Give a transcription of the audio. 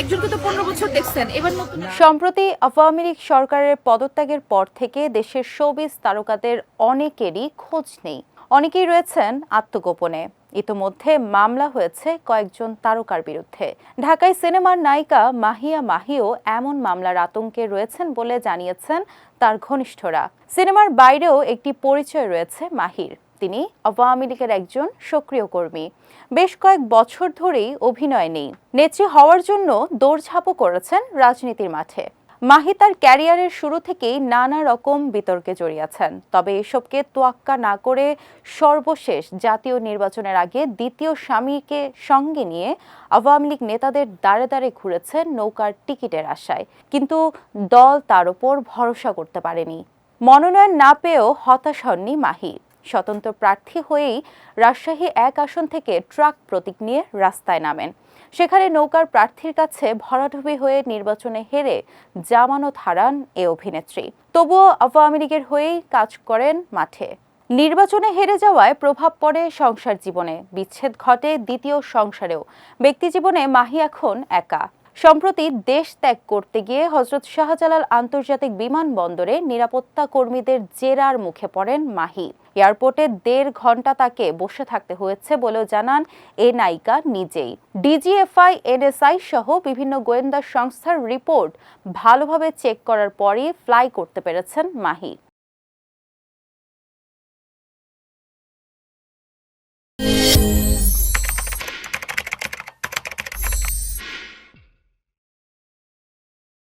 একজনকে তো পনেরো বছর দেখছেন, এবার সম্প্রতি আওয়ামী লীগ সরকারের পদত্যাগের পর থেকে দেশের শোবিজ তারকাদের অনেকেরই খোঁজ নেই। অনেকেই রয়েছেন আত্মগোপনে। ইতোমধ্যে মামলা হয়েছে কয়েকজন তারকার বিরুদ্ধে। ঢাকায় সিনেমার নায়িকা মাহিয়া মাহিও এমন মামলার আতঙ্কে রয়েছেন বলে জানিয়েছেন তার ঘনিষ্ঠরা। সিনেমার বাইরেও একটি পরিচয় রয়েছে মাহির। তিনি আওয়ামী লীগের একজন সক্রিয় কর্মী। বেশ কয়েক বছর ধরেই অভিনয় নেই। নেত্রী হওয়ার জন্য দৌড়ঝাঁপও করেছেন রাজনীতির মাঠে। মাহি তার ক্যারিয়ারের শুরু থেকেই নানা রকম বিতর্কে জড়িয়েছেন। তবে এসবকে তোয়াক্কা না করে সর্বশেষ জাতীয় নির্বাচনের আগে দ্বিতীয় স্বামীকে সঙ্গে নিয়ে আওয়ামী লীগ নেতাদের দাঁড়ে দাঁড়ে ঘুরেছেন নৌকার টিকিটের আশায়। কিন্তু দল তার ওপর ভরসা করতে পারেনি। মনোনয়ন না পেয়েও হতাশ হননি মাহি। স্বতন্ত্র প্রার্থী হয়েই রাজশাহী এক আসন থেকে ট্রাক প্রতীক নিয়ে রাস্তায় নামেন। সেখানে নৌকার প্রার্থীর কাছে ভরাডুবি হয়ে নির্বাচনে হেরে জামানত হারান এ অভিনেত্রী। তবুও আওয়ামী লীগের হয়েই কাজ করেন মাঠে। নির্বাচনে হেরে যাওয়ায় প্রভাব পড়ে সংসার জীবনে। বিচ্ছেদ ঘটে দ্বিতীয় সংসারেও। ব্যক্তিজীবনে মাহি এখন একা। সম্প্রতি দেশ ত্যাগ করতে গিয়ে হজরত শাহজালাল আন্তর্জাতিক বিমানবন্দরে নিরাপত্তা কর্মীদের জেরার মুখে পড়েন মাহি। এয়ারপোর্টে দেড় ঘণ্টা তাকে বসে থাকতে হয়েছে বলেও জানান এ নায়িকা নিজেই। ডিজিএফআই, এনএসআই সহ বিভিন্ন গোয়েন্দা সংস্থার রিপোর্ট ভালোভাবে চেক করার পরই ফ্লাই করতে পেরেছেন মাহি।